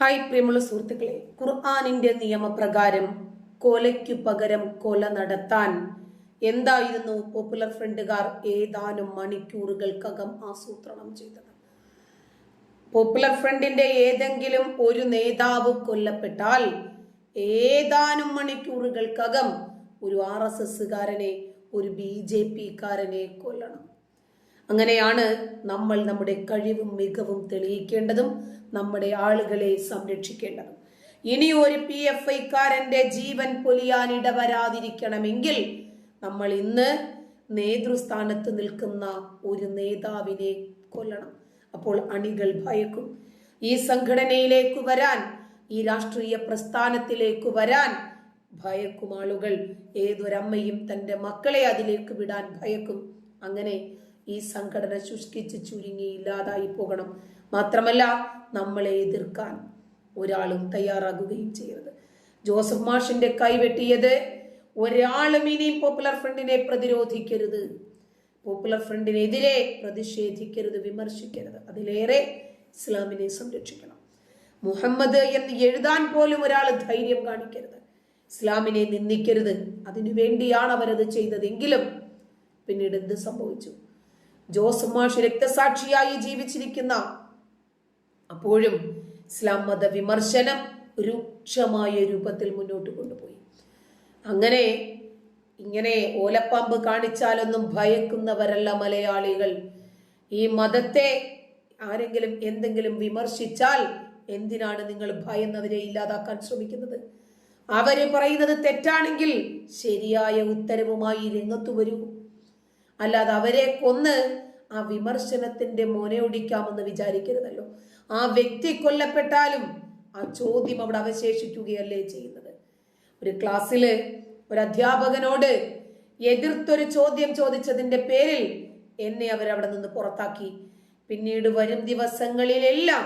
Hi പ്രിയമുള്ള സുഹൃത്തുക്കളെ ഖുർആാനിന്റെ നിയമപ്രകാരം കൊലയ്ക്കു പകരം കൊല നടത്താൻ എന്തായിരുന്നു പോപ്പുലർ ഫ്രണ്ടുകാർ ഏതാനും മണിക്കൂറുകൾക്കകം ആസൂത്രണം ചെയ്തത്? പോപ്പുലർ ഫ്രണ്ടിന്റെ ഏതെങ്കിലും ഒരു നേതാവ് കൊല്ലപ്പെട്ടാൽ ഏതാനും മണിക്കൂറുകൾക്കകം ഒരു ആർ എസ് എസ്സുകാരനെ ഒരു ബി ജെ പിക്കാരനെ കൊല്ലണം. അങ്ങനെയാണ് നമ്മൾ നമ്മുടെ കഴിവും മികവും തെളിയിക്കേണ്ടതും നമ്മുടെ ആളുകളെ സംരക്ഷിക്കേണ്ടതും. ഇനി ഒരു പി എഫ് ഐക്കാരന്റെ ജീവൻ പൊലിയാൻ ഇടവരാതിരിക്കണമെങ്കിൽ നമ്മൾ ഇന്ന് നേതൃസ്ഥാനത്ത് നിൽക്കുന്ന ഒരു നേതാവിനെ കൊല്ലണം. അപ്പോൾ അണികൾ ഭയക്കും. ഈ സംഘടനയിലേക്ക് വരാൻ ഈ രാഷ്ട്രീയ പ്രസ്ഥാനത്തിലേക്ക് വരാൻ ഭയക്കും ആളുകൾ. ഏതൊരമ്മയും തന്റെ മക്കളെ അതിലേക്ക് വിടാൻ ഭയക്കും. അങ്ങനെ ഈ സംഘടന ശുഷ്കിച്ച് ചുരുങ്ങി ഇല്ലാതായി പോകണം. മാത്രമല്ല നമ്മളെ എതിർക്കാൻ ഒരാളും തയ്യാറാകുകയും ചെയ്യരുത്. ജോസഫ് മാഷിന്റെ കൈവെട്ടിയത് ഒരാളും ഇനിയും പോപ്പുലർ ഫ്രണ്ടിനെ പ്രതിരോധിക്കരുത്. പോപ്പുലർ ഫ്രണ്ടിനെതിരെ പ്രതിഷേധിക്കരുത് വിമർശിക്കരുത്. അതിലേറെ ഇസ്ലാമിനെ സംരക്ഷിക്കണം. മുഹമ്മദ് എന്ന് എഴുതാൻ പോലും ഒരാൾ ധൈര്യം കാണിക്കരുത്. ഇസ്ലാമിനെ നിന്ദിക്കരുത്. അതിനു വേണ്ടിയാണ് അവരത് ചെയ്തതെങ്കിലും പിന്നീട് എന്ത് സംഭവിച്ചു? ജോസഫ് മാഷ് രക്തസാക്ഷിയായി ജീവിച്ചിരിക്കുന്ന അപ്പോഴും ഇസ്ലാം മത വിമർശനം രൂക്ഷമായ രൂപത്തിൽ മുന്നോട്ട് കൊണ്ടുപോയി. അങ്ങനെ ഇങ്ങനെ ഓലപ്പാമ്പ് കാണിച്ചാലൊന്നും ഭയക്കുന്നവരല്ല മലയാളികൾ. ഈ മതത്തെ ആരെങ്കിലും എന്തെങ്കിലും വിമർശിച്ചാൽ എന്തിനാണ് നിങ്ങൾ ഭയന്നവരെ ഇല്ലാതാക്കാൻ ശ്രമിക്കുന്നത്? അവർ പറയുന്നത് തെറ്റാണെങ്കിൽ ശരിയായ ഉത്തരവുമായി രംഗത്തു വരൂ. അല്ലാതെ അവരെ കൊന്ന് ആ വിമർശനത്തിന്റെ മോനയൊടിക്കാമെന്ന് വിചാരിക്കരുതല്ലോ. ആ വ്യക്തി കൊല്ലപ്പെട്ടാലും ആ ചോദ്യം അവിടെ അവശേഷിക്കുകയല്ലേ ചെയ്യുന്നത്. ഒരു ക്ലാസ്സിൽ ഒരു അധ്യാപകനോട് എതിർത്തൊരു ചോദ്യം ചോദിച്ചതിന്റെ പേരിൽ എന്നെ അവരവിടെ നിന്ന് പുറത്താക്കി. പിന്നീട് വരും ദിവസങ്ങളിലെല്ലാം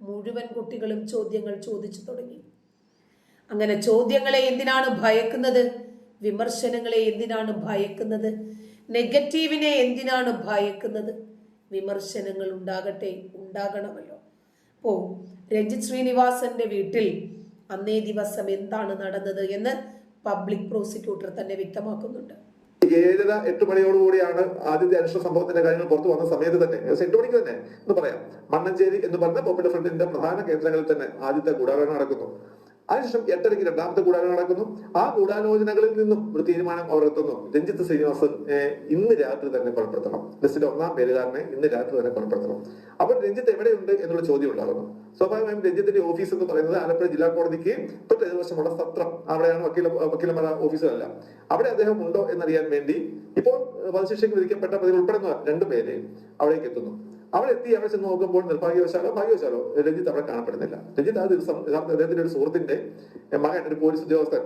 മുഴുവൻ കുട്ടികളും ചോദ്യങ്ങൾ ചോദിച്ചു തുടങ്ങി. അങ്ങനെ ചോദ്യങ്ങളെ എന്തിനാണ് ഭയക്കുന്നത്? വിമർശനങ്ങളെ എന്തിനാണ് ഭയക്കുന്നത്? നെഗറ്റീവിനെ എന്തിനാണ് ഭയക്കുന്നത്? വിമർശനങ്ങൾ ഉണ്ടാകട്ടെ ഉണ്ടാകണമല്ലോ. അപ്പോ രഞ്ജിത് ശ്രീനിവാസന്റെ വീട്ടിൽ അന്നേ ദിവസം എന്താണ് നടന്നത് എന്ന് പബ്ലിക് പ്രോസിക്യൂട്ടർ തന്നെ വ്യക്തമാക്കുന്നുണ്ട്. ഏഴര എട്ട് മണിയോടുകൂടിയാണ് ആദ്യത്തെ അന്വേഷണ സംഭവത്തിന്റെ കാര്യങ്ങൾ പുറത്തു വന്ന സമയത്ത് തന്നെ എട്ട് മണിക്ക് തന്നെ എന്ന് പറയാം. മണ്ണഞ്ചേരി എന്ന് പറഞ്ഞ പോപ്പുലർ ഫ്രണ്ടിന്റെ പ്രധാന കേന്ദ്രങ്ങളിൽ തന്നെ ആദ്യത്തെ ഗൂഢാലോചന നടക്കുന്നു. അതിനുശേഷം എട്ടരയ്ക്ക് രണ്ടാമത്തെ ഗൂഢാലോചന നടക്കുന്നു. ആ ഗൂഢാലോചനകളിൽ നിന്നും ഒരു തീരുമാനം അവർ എത്തുന്നു. രഞ്ജിത്ത് ശ്രീനിവാസൻ ഇന്ന് രാത്രി തന്നെ കൊലപ്പെടുത്തണം. ലിസ്റ്റിലെ ഒന്നാം പേരുകാരനെ ഇന്ന് രാത്രി തന്നെ കൊലപ്പെടുത്തണം. അപ്പോൾ രഞ്ജിത്ത് എവിടെയുണ്ട് എന്നുള്ള ചോദ്യം ഉണ്ടാകുന്നു. സ്വാഭാവികമായും രഞ്ജിത്തിന്റെ ഓഫീസ് എന്ന് പറയുന്നത് ആലപ്പുഴ ജില്ലാ കോടതിക്ക് തൊട്ട് എതിർവശമുള്ള സത്രം. അവിടെയാണ് വക്കീല വക്കീലന്മാർ ഓഫീസുകളല്ല. അവിടെ അദ്ദേഹം ഉണ്ടോ എന്നറിയാൻ വേണ്ടി ഇപ്പോൾ വധശിക്ഷയ്ക്ക് വിധിക്കപ്പെട്ട പ്രതികൾ ഉൾപ്പെടുന്ന രണ്ടുപേര് അവിടേക്ക് എത്തുന്നു. അവിടെ എത്തി അവിടെ ചെന്ന് നോക്കുമ്പോൾ നിർഭാഗ്യവശാലോ ഭാഗ്യവശാലോ രഞ്ജിത്ത് അവിടെ കാണപ്പെടുന്നില്ല. രഞ്ജിത്ത് ആ ദിവസം അദ്ദേഹത്തിന്റെ ഒരു സുഹൃത്തിന്റെ മകൻ ഒരു പോലീസ് ഉദ്യോഗസ്ഥൻ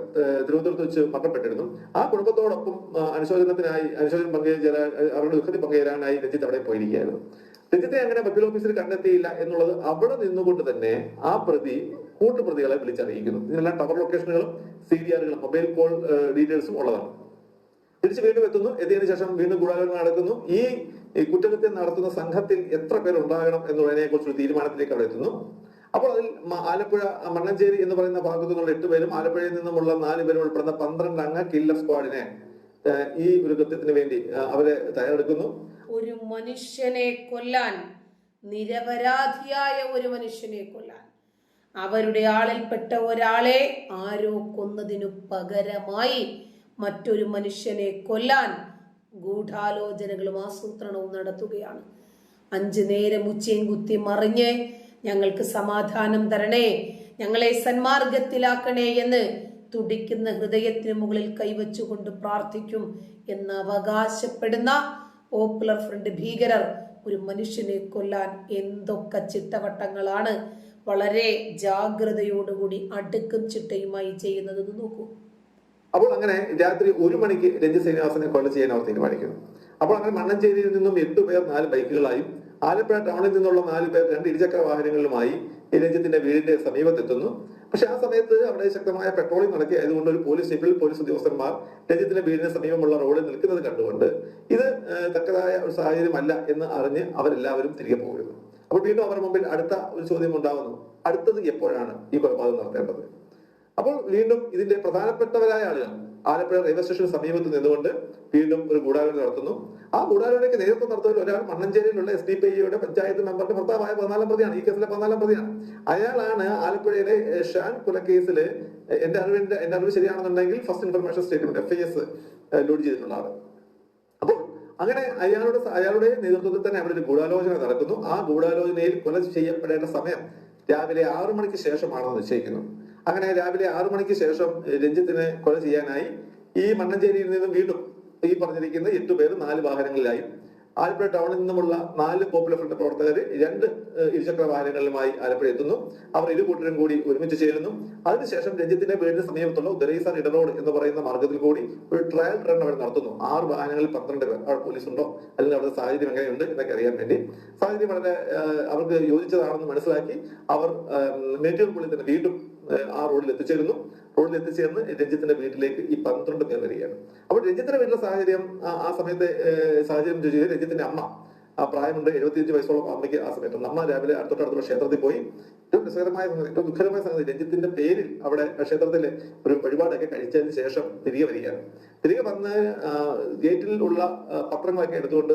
തിരുവനന്തപുരത്ത് വെച്ച് മരണപ്പെട്ടിരുന്നു. ആ കുടുംബത്തോടൊപ്പം അനുശോചനത്തിനായി അനുശോചനം പങ്കുചേരാൻ അവരുടെ ദുഃഖത്തിൽ പങ്കുചേരാനായി രഞ്ജിത്ത് അവിടെ പോയിരിക്കുകയായിരുന്നു. രഞ്ജിത്തെ അങ്ങനെ വക്കീൽ ഓഫീസിൽ കണ്ടെത്തിയില്ല എന്നുള്ളത് അവിടെ നിന്നുകൊണ്ട് തന്നെ ആ പ്രതി കൂട്ടുപ്രതികളെ വിളിച്ചറിയിക്കുന്നു. ഇതിനെല്ലാം ടവർ ലൊക്കേഷനുകളും സി ഡി ആറുകളും മൊബൈൽ കോൾ ഡീറ്റെയിൽസും ഉള്ളതാണ്. തിരിച്ച് വീണ്ടും എത്തുന്നു. എത്തിയതിനു ശേഷം വീണ്ടും ഗൂഢാലോചന നടക്കുന്നു. ഈ കുറ്റകൃത്യം നടത്തുന്ന സംഘത്തിൽ എത്ര പേരുണ്ടാകണം എന്നുള്ളതിനെ കുറിച്ചൊരു തീരുമാനത്തിലേക്ക് അവിടെ എത്തുന്നു. അപ്പോൾ അതിൽ ആലപ്പുഴ മണ്ണഞ്ചേരി എന്ന് പറയുന്ന ഭാഗത്തു നിന്നുള്ള എട്ട് പേരും ആലപ്പുഴയിൽ നിന്നുമുള്ള നാല് പേരും ഉൾപ്പെടുന്ന പന്ത്രണ്ട് അംഗ കില്ലർ സ്ക്വാഡിനെ ഈ ഒരു കൃത്യത്തിന് വേണ്ടി അവരെ തയ്യാറെടുക്കുന്നു. ഒരു മനുഷ്യനെ കൊല്ലാൻ നിരപരാധിയായ ഒരു മനുഷ്യനെ കൊല്ലാൻ. അവരുടെ ആളിൽപ്പെട്ട ഒരാളെ ആരോ കൊന്നതിനു പകരമായി മറ്റൊരു മനുഷ്യനെ കൊല്ലാൻ ഗൂഢാലോചനകളും ആസൂത്രണവും നടത്തുകയാണ്. അഞ്ചു നേരം ഉച്ചയും കുത്തി മറിഞ്ഞ് ഞങ്ങൾക്ക് സമാധാനം തരണേ ഞങ്ങളെ സന്മാർഗത്തിലാക്കണേ എന്ന് തുടിക്കുന്ന ഹൃദയത്തിന് മുകളിൽ കൈവച്ചുകൊണ്ട് പ്രാർത്ഥിക്കും എന്ന് അവകാശപ്പെടുന്ന പോപ്പുലർ ഫ്രണ്ട് ഭീകരർ ഒരു മനുഷ്യനെ കൊല്ലാൻ എന്തൊക്കെ ചിട്ടവട്ടങ്ങളാണ്. വളരെ ജാഗ്രതയോടുകൂടി അടുക്കും ചിട്ടയുമായി ചെയ്യുന്നതെന്ന് നോക്കൂ. അപ്പോൾ അങ്ങനെ രാത്രി ഒരു മണിക്ക് രഞ്ജിത് ശ്രീനിവാസനെ കൊല ചെയ്യാൻ അവർ തീരുമാനിക്കുന്നു. അപ്പോൾ അങ്ങനെ മണ്ണഞ്ചേരിയിൽ നിന്നും എട്ട് പേർ നാല് ബൈക്കുകളായും ആലപ്പുഴ ടൗണിൽ നിന്നുള്ള നാല് പേർ രണ്ട് ഇരുചക്ര വാഹനങ്ങളുമായി രഞ്ജിത്തിന്റെ വീടിന്റെ സമീപത്തെത്തുന്നു. പക്ഷെ ആ സമയത്ത് അവിടെ ശക്തമായ പെട്രോളിംഗ് ആയതുകൊണ്ട് ഒരു പോലീസ് സ്റ്റേഷനിൽ പോലീസ് ഉദ്യോഗസ്ഥന്മാർ രഞ്ജിത്തിന്റെ വീടിന് സമീപമുള്ള റോഡിൽ നിൽക്കുന്നത് കണ്ടുകൊണ്ട് ഇത് തക്കതായ ഒരു സാഹചര്യമല്ല എന്ന് അറിഞ്ഞ് അവരെല്ലാവരും തിരികെ പോകുന്നു അപ്പോൾ വീണ്ടും അവരുടെ മുമ്പിൽ അടുത്ത ഒരു ചോദ്യം ഉണ്ടാകുന്നു അടുത്തത് എപ്പോഴാണ് ഈ കൊലപാതകം നടത്തേണ്ടത്? അപ്പോൾ വീണ്ടും ഇതിന്റെ പ്രധാനപ്പെട്ടവരായ ആളുകൾ ആലപ്പുഴ റെയിൽവേ സ്റ്റേഷൻ സമീപത്ത് നിന്നുകൊണ്ട് വീണ്ടും ഒരു ഗൂഢാലോചന നടത്തുന്നു. ആ ഗൂഢാലോചനയ്ക്ക് നേതൃത്വം നടത്തുന്ന ഒരാൾ മണ്ണഞ്ചേരിയിലുള്ള എസ് ഡി പി ഐയുടെ പഞ്ചായത്ത് മെമ്പറിന്റെ ഭർത്താവായ പതിനാലാം പ്രതിയാണ് ഈ കേസിലെ പതിനാലാം പ്രതിയാണ്. അയാളാണ് ആലപ്പുഴയിലെ ഷാൻ കൊലക്കേസിൽ എന്റെ അറിവിന്റെ എന്റെ അറിവ് ശരിയാണെന്നുണ്ടെങ്കിൽ first information statement F I S load ചെയ്തിട്ടുള്ള ആൾ. അപ്പോൾ അങ്ങനെ അയാളുടെ അയാളുടെ നേതൃത്വത്തിൽ തന്നെ അവിടെ ഒരു ഗൂഢാലോചന നടക്കുന്നു. ആ ഗൂഢാലോചനയിൽ കൊല ചെയ്യപ്പെടേണ്ട സമയം രാവിലെ ആറു മണിക്ക് ശേഷമാണെന്ന് നിശ്ചയിക്കുന്നു. അങ്ങനെ രാവിലെ ആറു മണിക്ക് ശേഷം രഞ്ജിത്തിനെ കൊല ചെയ്യാനായി ഈ മണ്ണഞ്ചേരിയിൽ നിന്നും വീണ്ടും ഈ പറഞ്ഞിരിക്കുന്ന എട്ട് പേര് നാല് വാഹനങ്ങളിലായി. ആലപ്പുഴ ടൗണിൽ നിന്നുമുള്ള നാല് പോപ്പുലർ ഫ്രണ്ട് പ്രവർത്തകർ രണ്ട് ഇരുചക്ര വാഹനങ്ങളിലുമായി ആലപ്പുഴ എത്തുന്നു. അവർ ഇരു കൂട്ടരും കൂടി ഒരുമിച്ച് ചേരുന്നു. അതിനുശേഷം രഞ്ജിത്തിന്റെ വീടിന് സമീപത്തുള്ള ഉദരൈസാർ ഇടറോഡ് എന്ന് പറയുന്ന മാർഗത്തിൽ കൂടി ഒരു ട്രയൽ റൺ അവർ നടത്തുന്നു. ആറ് വാഹനങ്ങളിൽ പന്ത്രണ്ട് പേർ അവിടെ പോലീസ് ഉണ്ടോ അല്ലെങ്കിൽ അവിടെ സാഹചര്യം എങ്ങനെയുണ്ട്? എന്നൊക്കെ അറിയാൻ വേണ്ടി. സാഹചര്യം വളരെ അവർക്ക് യോജിച്ചതാണെന്ന് മനസ്സിലാക്കി അവർ മേറ്റൂർക്കുള്ളിൽ തന്നെ വീണ്ടും ആ റോഡിൽ എത്തിച്ചേരുന്നു. റോഡിൽ എത്തിച്ചേർന്ന് രഞ്ജിത്തിന്റെ വീട്ടിലേക്ക് ഈ പന്ത്രണ്ട് പേർ വരികയാണ്. അപ്പോൾ രഞ്ജിത്തിന്റെ വീട്ടിലെ സാഹചര്യം ആ- സമയത്തെ സാഹചര്യം ചോദിച്ചത് രഞ്ജിത്തിന്റെ അമ്മ ആ പ്രായമുണ്ട് എഴുപത്തിയഞ്ച് വയസ്സോളം അമ്മയ്ക്ക് ആ സമയത്ത് അമ്മ രാവിലെ അടുത്തോട്ടടുത്തുള്ള ക്ഷേത്രത്തിൽ പോയി. ഏറ്റവും രസകരമായ ഏറ്റവും ദുഃഖകരമായ സംഗതി രഞ്ജിത്തിന്റെ പേരിൽ അവിടെ ക്ഷേത്രത്തിൽ ഒരു വഴിപാടൊക്കെ കഴിച്ചതിന് ശേഷം തിരികെ വരികയാണ്. തിരികെ വന്ന് ഗേറ്റിൽ ഉള്ള പത്രങ്ങളൊക്കെ എടുത്തുകൊണ്ട്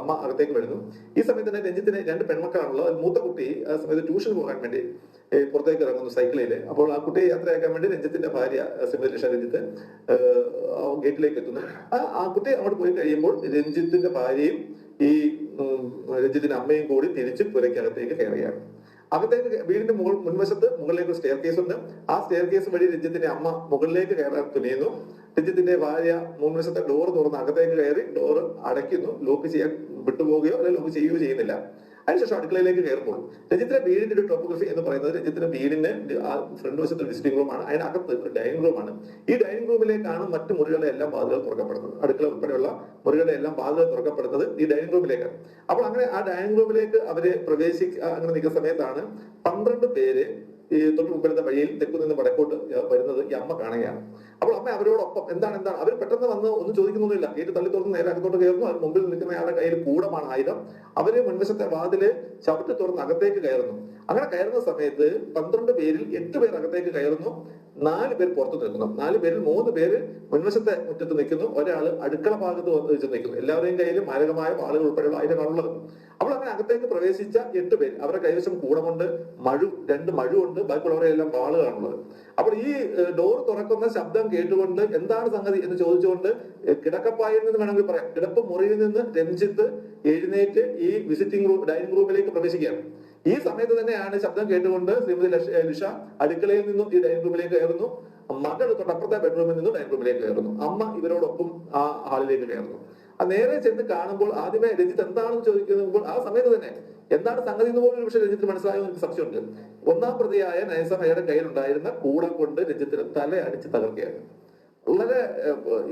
അമ്മ അകത്തേക്ക് വരുന്നു. ഈ സമയത്ത് തന്നെ രഞ്ജിത്തിന് രണ്ട് പെൺമക്കളാണുള്ളത്. മൂത്ത കുട്ടി ആ സമയത്ത് ട്യൂഷൻ പോകാൻ വേണ്ടി പുറത്തേക്ക് ഇറങ്ങുന്നു സൈക്കിളിൽ അപ്പോൾ ആ കുട്ടിയെ യാത്രയാക്കാൻ വേണ്ടി രഞ്ജിത്തിന്റെ ഭാര്യ ശ്രീമതി ലക്ഷ രഞ്ജിത്ത് ഗേറ്റിലേക്ക് എത്തുന്നു. ആ ആ കുട്ടി അവിടെ പോയി കഴിയുമ്പോൾ രഞ്ജിത്തിന്റെ ഭാര്യയും ഈ രഞ്ജിത്തിന്റെ അമ്മയും കൂടി തിരിച്ച് പുരയ്ക്കകത്തേക്ക് കയറുകയാണ്. അകത്തേക്ക് വീടിന്റെ മുകൾ മുൻവശത്ത് മുകളിലേക്ക് സ്റ്റെയർ കേസ് ഉണ്ട്. ആ സ്റ്റെയർ കേസ് വഴി രഞ്ജിത്തിന്റെ അമ്മ മുകളിലേക്ക് കയറാൻ തുനിയുന്നു. രഞ്ജിത്തിന്റെ ഭാര്യ മുൻവശത്തെ ഡോർ തുറന്ന് അകത്തേക്ക് കയറി ഡോർ അടയ്ക്കുന്നു. ലോക്ക് ചെയ്യാൻ വിട്ടുപോവുകയോ അല്ലെങ്കിൽ ലോക്ക് ചെയ്യുകയോ ചെയ്യുന്നില്ല. അതിനുശേഷം അടുക്കളയിലേക്ക് കയറുമ്പോൾ രഞ്ജിത്തിന്റെ വീടിന്റെ ഒരു ടോപ്പോഗ്രഫി എന്ന് പറയുന്നത് രഞ്ജിത്തിന്റെ വീടിന്റെ ഫ്രണ്ട് വശത്ത് വിസിറ്റിംഗ് റൂമാണ് അതിനകത്ത് ഒരു ഡൈനിങ് റൂമാണ് ഈ ഡൈനിങ് റൂമിലേക്കാണ് മറ്റു മുറികളുടെ എല്ലാം വാതിലുകൾ തുറക്കപ്പെടുന്നത്. അടുക്കള ഉൾപ്പെടെയുള്ള മുറികളുടെ എല്ലാം വാതിലുകൾ തുറക്കപ്പെടുന്നത് ഈ ഡൈനിങ് റൂമിലേക്കാണ് അപ്പോൾ അങ്ങനെ ആ ഡൈനിങ് റൂമിലേക്ക് അവർ പ്രവേശിക്കുക അങ്ങനെ നിൽക്കുന്ന സമയത്താണ് പന്ത്രണ്ട് പേര് ഈ തൊട്ട് മുമ്പിലത്തെ വഴിയിൽ തെക്കു നിന്ന് വടക്കോട്ട് വരുന്നത് ഈ അമ്മ കാണുകയാണ്. അപ്പോൾ അമ്മ അവരോടൊപ്പം എന്താണ് എന്താണ്? അവർ പെട്ടെന്ന് വന്ന് ഒന്നും ചോദിക്കുന്നൊന്നുമില്ല ഗേറ്റ് തള്ളി തുറന്ന് നേരെ അകത്തോട്ട് കയറുന്നു. അതിന് മുമ്പിൽ നിൽക്കുന്നയാളുടെ കയ്യിൽ കൂടമാണ് ആയുധം. അവർ മുൻവശത്തെ വാതിൽ ചവിട്ടി തുറന്ന് അകത്തേക്ക് കയറുന്നു. അങ്ങനെ കയറുന്ന സമയത്ത് പന്ത്രണ്ട് പേരിൽ എട്ട് പേർ അകത്തേക്ക് കയറുന്നു. നാല് പേർ പുറത്ത് നിൽക്കുന്നു. നാല് പേരിൽ മൂന്ന് പേര് മുൻവശത്തെ മുറ്റത്ത് നിൽക്കുന്നു. ഒരാൾ അടുക്കള ഭാഗത്ത് വന്ന് വെച്ച് നിൽക്കുന്നു. എല്ലാവരുടെയും കയ്യിൽ മാരകമായ വാളുകൾ ഉൾപ്പെടെയുള്ള ആയുധമാണുള്ളത് അപ്പോൾ അങ്ങനെ അകത്തേക്ക് പ്രവേശിച്ച എട്ട് പേര് അവരുടെ കൈവശം കൂടമുണ്ട് മഴു രണ്ട് മഴുണ്ട് ബാക്കിയുള്ളവരെ എല്ലാം വാളുകളാണുള്ളത് അപ്പോൾ ഈ ഡോർ തുറക്കുന്ന ശബ്ദം കേട്ടുകൊണ്ട് എന്താണ് സംഗതി എന്ന് ചോദിച്ചുകൊണ്ട് കിടക്കപ്പായിൽ നിന്ന് വേണമെങ്കിൽ പറയാം. കിടപ്പ് മുറിയിൽ നിന്ന് രഞ്ജിത്ത് എഴുന്നേറ്റ് ഈ വിസിറ്റിംഗ് റൂം ഡൈനിങ് റൂമിലേക്ക് പ്രവേശിക്കുകയാണ്. ഈ സമയത്ത് തന്നെയാണ് ശബ്ദം കേട്ടുകൊണ്ട് ശ്രീമതി ലിഷ അടുക്കളയിൽ നിന്നും ഈ ഡൈനിങ് റൂമിലേക്ക് കയറുന്നു. മകൾ തൊട്ടപ്പുറത്തെ ബെഡ്റൂമിൽ നിന്നും ഡൈനിങ് റൂമിലേക്ക് കയറുന്നു. അമ്മ ഇവരോടൊപ്പം ആ ഹാളിലേക്ക് കയറുന്നു. ആ നേരെ ചെന്ന് കാണുമ്പോൾ ആദ്യമേ രഞ്ജിത്ത് എന്താണെന്ന് ചോദിക്കുമ്പോൾ ആ സമയത്ത് തന്നെ എന്താണ് സംഗതി എന്ന് പോലും പക്ഷേ രഞ്ജിത്ത് മനസ്സിലായോ എനിക്ക് സംശയമുണ്ട്. ഒന്നാം പ്രതിയായ നയസഭയുടെ കയ്യിലുണ്ടായിരുന്ന കൂടം കൊണ്ട് രഞ്ജിത്തിന് തല അടിച്ച് തകർക്കുകയാണ് വളരെ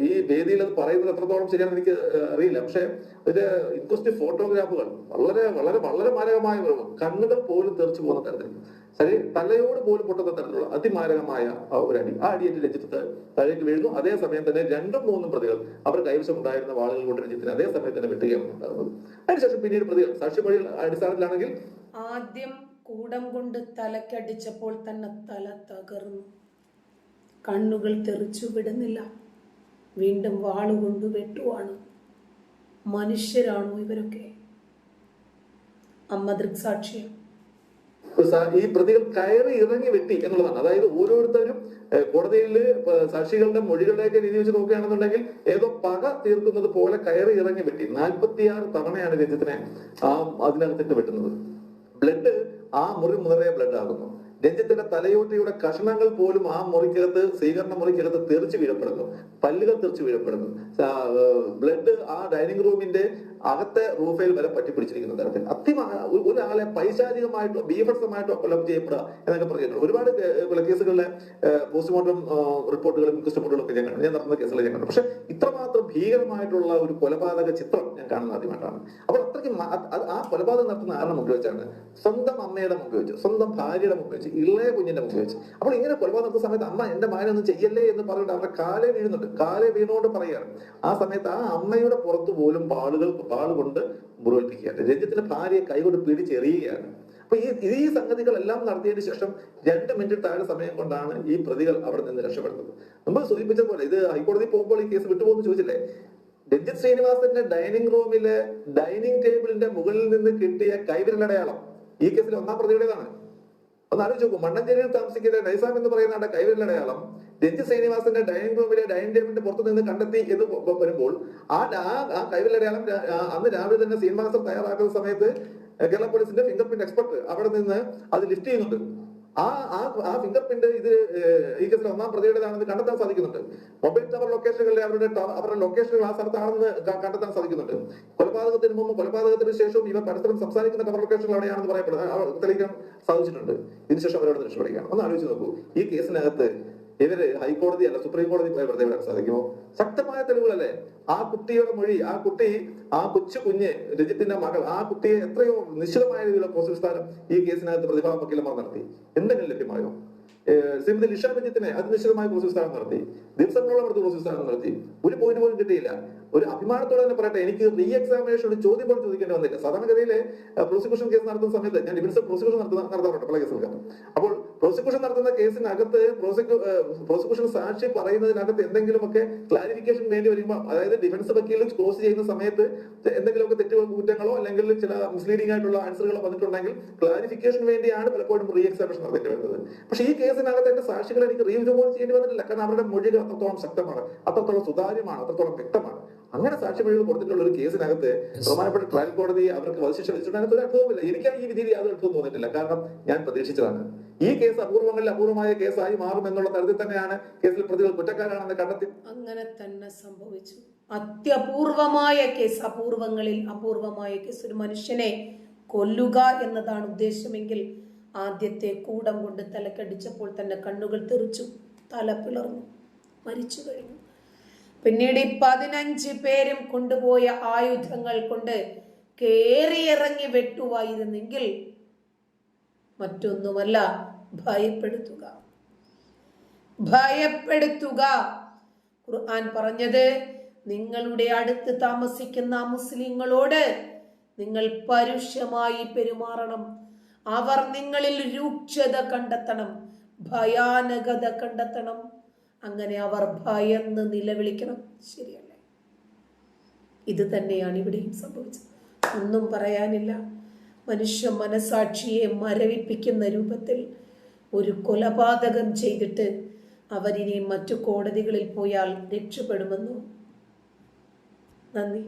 ഈ വേദിയിൽ അത് പറയുന്നത് എത്രത്തോളം ശരിയാണെന്ന് എനിക്ക് അറിയില്ല. പക്ഷെ ഒരു ഇൻക്വസ്റ്റ് ഫോട്ടോഗ്രാഫുകൾ വളരെ വളരെ വളരെ മാരകമായ കണ്ണുകൾ പോലും തെറിച്ചു പോകുന്ന തരത്തിൽ. ശരി തലയോട് പോലും പൊട്ടുന്ന തരത്തിലുള്ള അതിമാരകമായ ഒരു അടി. ആ അടിയേറ്റ് രഞ്ജിത്ത് താഴേക്ക് വീഴുന്നു. അതേസമയം തന്നെ രണ്ടും മൂന്നും പ്രതികൾ അവർ കൈവശം ഉണ്ടായിരുന്ന വാളുകൾ കൊണ്ട് രഞ്ജിത്തിന് അതേ സമയത്ത് തന്നെ വെട്ടുകയാണ് ഉണ്ടാകുന്നത്. അതിനുശേഷം പിന്നീട് പ്രതികൾ സാക്ഷിമൊഴി അടിസ്ഥാനത്തിലാണെങ്കിൽ ആദ്യം കൂടം കൊണ്ട് തലക്കടിച്ചപ്പോൾ തന്നെ തല തകർന്നു. കണ്ണുകൾ തെറിച്ചു വിടുന്നില്ല. വീണ്ടും വാളുകൊണ്ട് വെട്ടുവാണ്. മനുഷ്യരാണോ ഇവരൊക്കെ? അമ്മ ദൃക്സാക്ഷിയാണ്. ഈ പ്രതികൾ കയറി ഇറങ്ങി വെട്ടി എന്നുള്ളതാണ്. അതായത് ഓരോരുത്തരും കോടതിയിൽ സാക്ഷികളുടെ മൊഴികളുടെയൊക്കെ രീതി വെച്ച് നോക്കുകയാണെന്നുണ്ടെങ്കിൽ ഏതോ പക തീർക്കുന്നത് പോലെ കയറി ഇറങ്ങി വെട്ടി. നാൽപ്പത്തിയാറ് തവണയാണ് രഞ്ജിത്തിനെ ആ അതിനകത്തിട്ട് വെട്ടുന്നത്. ബ്ലഡ് ആ മുറി മുതലേ ബ്ലഡ് ആകുന്നു രഞ്ജിത്തിന്റെ തലയോട്ടിയുടെ കഷണങ്ങൾ പോലും ആ മുറിക്കകത്ത് സ്വീകരണ മുറിക്കകത്ത് തെറിച്ചു വീഴപ്പെടുന്നു. പല്ലുകൾ തെറിച്ചു വീഴപ്പെടുന്നു. ബ്ലഡ് ആ ഡൈനിങ് റൂമിന്റെ അകത്തെ റൂഫയിൽ വരെ പറ്റിപ്പിടിച്ചിരിക്കുന്ന തരത്തിൽ. അത്യമാ ഒ- ഒരാളെ പൈശാചികമായിട്ടോ ബീഭത്സമായിട്ടോ കൊലം ചെയ്യപ്പെടുക എന്നൊക്കെ പറഞ്ഞിട്ടുണ്ട്. ഒരുപാട് കൊലക്കേസുകളിലെ പോസ്റ്റ്മോർട്ടം റിപ്പോർട്ടുകളും ഒക്കെ ഞാൻ കണ്ടു. ഞാൻ നടന്ന കേസുകൾ ഞാൻ കണ്ടു. പക്ഷെ ഇത്രമാത്രം ഭീകരമായിട്ടുള്ള ഒരു കൊലപാതക ചിത്രം ഞാൻ കാണുന്ന ആദ്യമായിട്ടാണ്. അപ്പോൾ അത്രയ്ക്ക് ആ കൊലപാതകം നടത്തുന്ന ആരുടെ മുമ്പിൽ വെച്ചാണ്? സ്വന്തം അമ്മയുടെ മുമ്പിൽ വെച്ച് സ്വന്തം ഭാര്യയുടെ മുമ്പിൽ വെച്ച് ഇളയ കുഞ്ഞിന്റെ മുമ്പിൽ വെച്ച്. അപ്പോൾ ഇങ്ങനെ കൊലപാതകം സമയത്ത് അമ്മ എന്റെ മകനൊന്നും ചെയ്യല്ലേ? എന്ന് പറഞ്ഞിട്ട് അവരുടെ കാലേ വീഴുന്നുണ്ട്. കാലേ വീണുകൊണ്ട് പറയുകയാണ് ആ സമയത്ത് ആ അമ്മയുടെ പുറത്ത് പോലും പാളുകൾ പാളുകൊണ്ട് മുറിവേൽപ്പിക്കുകയാണ്. രഞ്ജിത്തിന്റെ ഭാര്യയെ കൈകൊണ്ട് പിടിച്ചെറിയുകയാണ്. അപ്പൊ ഈ ഈ സംഗതികളെല്ലാം നടത്തിയതിനു ശേഷം രണ്ട് മിനിറ്റ് താഴെ സമയം കൊണ്ടാണ് ഈ പ്രതികൾ അവിടെ നിന്ന് രക്ഷപ്പെടുന്നത്. സൂചിപ്പിച്ച സൂചിപ്പിച്ചതുപോലെ ഇത് ഹൈക്കോടതി പോകുമ്പോൾ ഈ കേസ് വിട്ടുപോകുന്നു ചോദിച്ചില്ലേ? രഞ്ജിത് ശ്രീനിവാസന്റെ ഡൈനിങ് റൂമിലെ ഡൈനിങ് ടേബിളിന്റെ മുകളിൽ നിന്ന് കിട്ടിയ കൈവിരലടയാളം ഈ കേസിൽ ഒന്നാം പ്രതിയുടേതാണ്. ഒന്ന് ആലോചിച്ച് നോക്കൂ. മണ്ണഞ്ചേരിയിൽ താമസിക്കുന്ന നൈസാം എന്ന് പറയുന്ന കൈവിരലടയാളം രഞ്ജിത് ശ്രീനിവാസന്റെ ഡൈനിങ് റൂമിലെ ഡൈനിങ് ടേബിളിന്റെ പുറത്ത് നിന്ന് കണ്ടെത്തി എന്ന് വരുമ്പോൾ ആ ആ- ആ- അന്ന് രാവിലെ തന്നെ ശ്രീനിവാസൻ തയ്യാറാക്കുന്ന സമയത്ത് കേരള പോലീസിന്റെ ഫിംഗർ പ്രിന്റ് എക്സ്പെർട്ട് അവിടെ നിന്ന് അത് ലിസ്റ്റ് ചെയ്യുന്നുണ്ട്. ആ ആ ആ ഫിംഗർ പ്രിന്റ് ഇത് ഈ കേസിൽ ഒന്നാം പ്രതിയുടേതാണെന്ന് കണ്ടെത്താൻ സാധിക്കുന്നുണ്ട്. മൊബൈൽ ടവർ ലൊക്കേഷനുകളിലെ അവരുടെ അവരുടെ ലൊക്കേഷനുകൾ ആ സ്ഥലത്താണെന്ന് കണ്ടെത്താൻ സാധിക്കുന്നുണ്ട്. കൊലപാതകത്തിന് മുമ്പ് കൊലപാതകത്തിന് ശേഷവും ഇവർ പരസ്പരം സംസാരിക്കുന്ന ടവർ ലൊക്കേഷനുകൾ എവിടെയാണെന്ന് പറയപ്പെടുന്നത്. തെളിയിക്കാൻ സാധിച്ചിട്ടുണ്ട്. ഇതിനുശേഷം അവരോട് രക്ഷപ്പെടുകയാണ് ഒന്ന് ആലോചിച്ച് നോക്കൂ. ഈ കേസിനകത്ത് ഇവർ ഹൈക്കോടതി അല്ല സുപ്രീം കോടതി പോയി വെറുതെ വിടാൻ സാധിക്കുമോ? ശക്തമായ തെളിവുകളല്ലേ? ആ കുട്ടിയുടെ മൊഴി ആ കുട്ടി ആ കൊച്ചു കുഞ്ഞ് രജിത്തിന്റെ മകൾ ആ കുട്ടിയെ എത്രയോ നിശ്ചിതമായ രീതിയിലുള്ള പോസ്റ്റ് സ്ഥാനം ഈ കേസിനകത്ത് പ്രതിഭാ വക്കീലന്മാർ നടത്തി. എന്തെങ്കിലും ലഭ്യമായോ? ശ്രീമതി ലിഷ രഞ്ജിത്തിനെ അതിനിശ്ചിതമായ പോസ്റ്റ് സ്ഥാനം നടത്തി. ദിവസങ്ങളോളം അടുത്ത് പോസ്റ്റ് സ്ഥാനം നടത്തി. ഒരു പോയിന്റ് പോലും കിട്ടിയില്ല. ഒരു അഭിമാനത്തോടെ തന്നെ പറയട്ടെ എനിക്ക് റീ എക്സാമിനേഷൻ ഒരു ചോദ്യം പോലും ചോദിക്കേണ്ടി വന്നില്ല. സാധാരണഗതിയിലെ പ്രോസിക്യൂഷൻ കേസ് നടത്തുന്ന സമയത്ത് ഞാൻ ഡിഫൻസ് പ്രോസിക്യൂഷൻ നടത്തുന്ന നടത്താറുണ്ട് പല കേസുകൾക്ക് അപ്പോൾ പ്രോസിക്യൂഷൻ നടത്തുന്ന കേസിനകത്ത് പ്രോസിക്യൂഷൻ സാക്ഷി പറയുന്നതിനകത്ത് എന്തെങ്കിലുമൊക്കെ ക്ലാരിഫിക്കേഷൻ വേണ്ടി വരുമ്പോൾ അതായത് ഡിഫൻസ് വക്കീൽ ക്ലോസ് ചെയ്യുന്ന സമയത്ത് എന്തെങ്കിലുമൊക്കെ തെറ്റ് കുറ്റങ്ങളോ അല്ലെങ്കിൽ ചില മിസ്ലീഡിംഗ് ആയിട്ടുള്ള ആൻസറുകളോ വന്നിട്ടുണ്ടെങ്കിൽ ക്ലാരിഫിക്കേഷൻ വേണ്ടിയാണ് പലപ്പോഴും റീ എക്സാമിനേഷൻ നടത്തേണ്ടി വരുന്നത്. പക്ഷെ ഈ കേസിനകത്ത് എന്റെ സാക്ഷികൾ എനിക്ക് റീവ്യൂ പോലും ചെയ്യേണ്ടി വന്നിട്ടില്ല. കാരണം അവരുടെ മൊഴികൾ അത്രത്തോളം ശക്തമാണ് അത്രത്തോളം സുതാര്യമാണ് അത്രത്തോളം വ്യക്തമാണ്. അങ്ങനെ സാക്ഷി മൊഴികൾ കൊടുത്തിട്ടുള്ള ഒരു കേസിനകത്ത് ബഹുമാനപ്പെട്ട ട്രയൽ കോടതി അവർക്ക് വധശിക്ഷ വിധിച്ചിട്ടുണ്ടെങ്കിൽ ഒരു അർത്ഥവുമില്ല. എനിക്ക് ഈ വിധിയിൽ യാതൊരു അർത്ഥവും തോന്നിയിട്ടില്ല. കാരണം ഞാൻ പ്രതീക്ഷിച്ചതാണ്. ഈ കേസ് അപൂർവങ്ങളിൽ അപൂർവമായ കേസായി മാറും എന്നുള്ള തരത്തിൽ തന്നെയാണ് കേസിൽ പ്രതികൾ കുറ്റക്കാരാണെന്ന് കണ്ടെത്തി അങ്ങനെ തന്നെ സംഭവിച്ചു. അത്യപൂർവമായ കേസ് അപൂർവങ്ങളിൽ അപൂർവമായ കേസ്. ഒരു മനുഷ്യനെ കൊല്ലുക എന്നതാണ് ഉദ്ദേശമെങ്കിൽ ആദ്യത്തെ കൂടം കൊണ്ട് തലക്കടിച്ചപ്പോൾ തന്നെ കണ്ണുകൾ തെറിച്ചു തല പിളർന്നു മരിച്ചു കഴിഞ്ഞു. പിന്നീട് ഈ പതിനഞ്ച് പേരും കൊണ്ടുപോയ ആയുധങ്ങൾ കൊണ്ട് കേറിയിറങ്ങി വെട്ടുവായിരുന്നെങ്കിൽ മറ്റൊന്നുമല്ല ഭയപ്പെടുത്തുക. ഭയപ്പെടുത്തുക. ഖുർആൻ പറഞ്ഞത് നിങ്ങളുടെ അടുത്ത് താമസിക്കുന്ന മുസ്ലിങ്ങളോട് നിങ്ങൾ പരുഷമായി പെരുമാറണം. അവർ നിങ്ങളിൽ രൂക്ഷത കണ്ടെത്തണം ഭയാനകത കണ്ടെത്തണം. അങ്ങനെ അവർ ഭയന്ന് നിലവിളിക്കണം. ശരിയല്ലേ? ഇത് തന്നെയാണ് ഇവിടെയും സംഭവിച്ചത്. ഒന്നും പറയാനില്ല. മനുഷ്യ മനസാക്ഷിയെ മരവിപ്പിക്കുന്ന രൂപത്തിൽ ഒരു കൊലപാതകം ചെയ്തിട്ട് അവരിനി മറ്റു കോടതികളിൽ പോയാൽ രക്ഷപ്പെടുമെന്നോ? നന്ദി.